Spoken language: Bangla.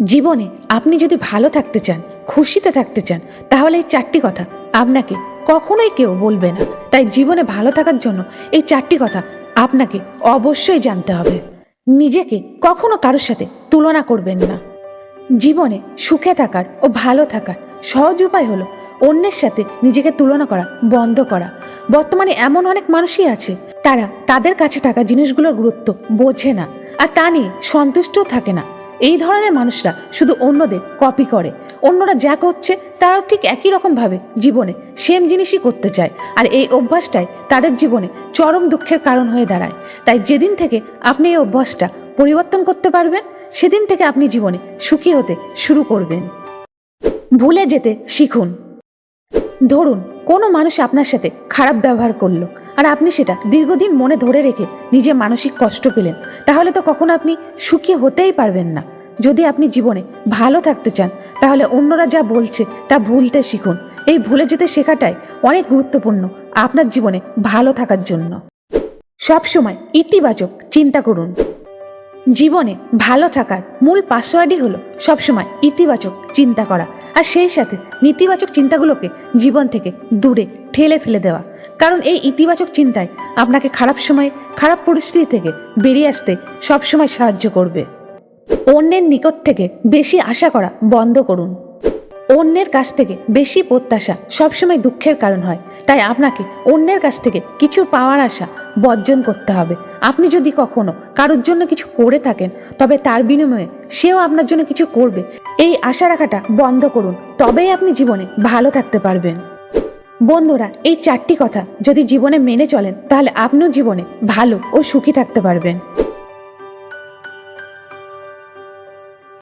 জীবনে আপনি যদি ভালো থাকতে চান, খুশিতে থাকতে চান, তাহলে এই চারটি কথা আপনাকে কখনোই কেউ বলবে না। তাই জীবনে ভালো থাকার জন্য এই চারটি কথা আপনাকে অবশ্যই জানতে হবে। নিজেকে কখনো কারোর সাথে তুলনা করবেন না। জীবনে সুখে থাকার ও ভালো থাকার সহজ উপায় হলো অন্যের সাথে নিজেকে তুলনা করা, বন্ধ করা। বর্তমানে এমন অনেক মানুষই আছে, তারা তাদের কাছে থাকা জিনিসগুলোর গুরুত্ব বোঝে না, আর তা নিয়ে সন্তুষ্টও থাকে না। এই ধরনের মানুষরা শুধু অন্যদের কপি করে। অন্যরা যা করছে তারাও ঠিক একই রকমভাবে জীবনে সেম জিনিসই করতে চায়। আর এই অভ্যাসটাই তাদের জীবনে চরম দুঃখের কারণ হয়ে দাঁড়ায়। তাই যেদিন থেকে আপনি এই অভ্যাসটা পরিবর্তন করতে পারবেন, সেদিন থেকে আপনি জীবনে সুখী হতে শুরু করবেন। ভুলে যেতে শিখুন। ধরুন, কোনো মানুষ আপনার সাথে খারাপ ব্যবহার করল আর আপনি সেটা দীর্ঘদিন মনে ধরে রেখে নিজে মানসিক কষ্ট পেলেন, তাহলে তো কখনো আপনি সুখী হতেই পারবেন না। যদি আপনি জীবনে ভালো থাকতে চান, তাহলে অন্যরা যা বলছে তা ভুলতে শিখুন। এই ভুলে যেতে শেখাটাই অনেক গুরুত্বপূর্ণ আপনার জীবনে ভালো থাকার জন্য। সবসময় ইতিবাচক চিন্তা করুন। জীবনে ভালো থাকার মূল পাসওয়ার্ডই হলো সবসময় ইতিবাচক চিন্তা করা আর সেই সাথে নেতিবাচক চিন্তাগুলোকে জীবন থেকে দূরে ঠেলে ফেলে দেওয়া। কারণ এই ইতিবাচক চিন্তায় আপনাকে খারাপ সময়ে খারাপ পরিস্থিতি থেকে বেরিয়ে আসতে সবসময় সাহায্য করবে। অন্যের নিকট থেকে বেশি আশা করা বন্ধ করুন। অন্যের কাছ থেকে বেশি প্রত্যাশা সবসময় দুঃখের কারণ হয়। তাই আপনাকে অন্যের কাছ থেকে কিছু পাওয়ার আশা বর্জন করতে হবে। আপনি যদি কখনো কারোর জন্য কিছু করে থাকেন, তবে তার বিনিময়ে সেও আপনার জন্য কিছু করবে। এই আশা রাখাটা বন্ধ করুন, তবেই আপনি জীবনে ভালো থাকতে পারবেন। বন্ধুরা, এই চারটি কথা যদি জীবনে মেনে চলেন, তাহলে আপনিও জীবনে ভালো ও সুখী থাকতে পারবেন।